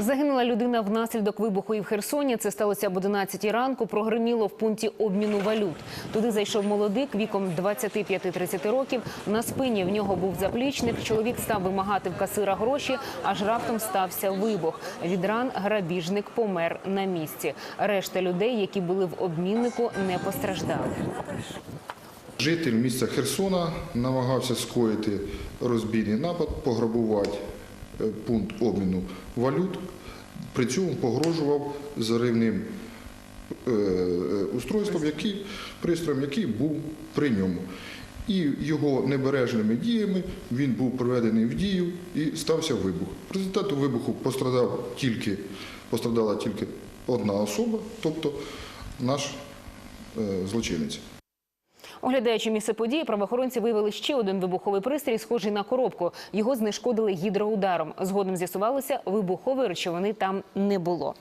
Загинула людина внаслідок вибуху і в Херсоні. Це сталося об 11 ранку. Прогреміло в пункті обміну валют. Туди зайшов молодик віком 25-30 років. На спині в нього був заплічник. Чоловік став вимагати в касира гроші, аж раптом стався вибух. Від ран грабіжник помер на місці. Решта людей, які були в обміннику, не постраждали. Житель міста Херсона намагався скоїти розбійний напад, пограбувати пункт обміну валют. При цьому погрожував заривним е, е, устройством, пристроєм, який був при ньому. І його небережними діями він був приведений в дію і стався вибух. В результаті вибуху пострадала тільки одна особа, тобто наш е, злочинець. Оглядаючи місце події, правоохоронці виявили ще один вибуховий пристрій, схожий на коробку. Його знешкодили гідроударом. Згодом з'ясувалося, вибухової речовини там не було.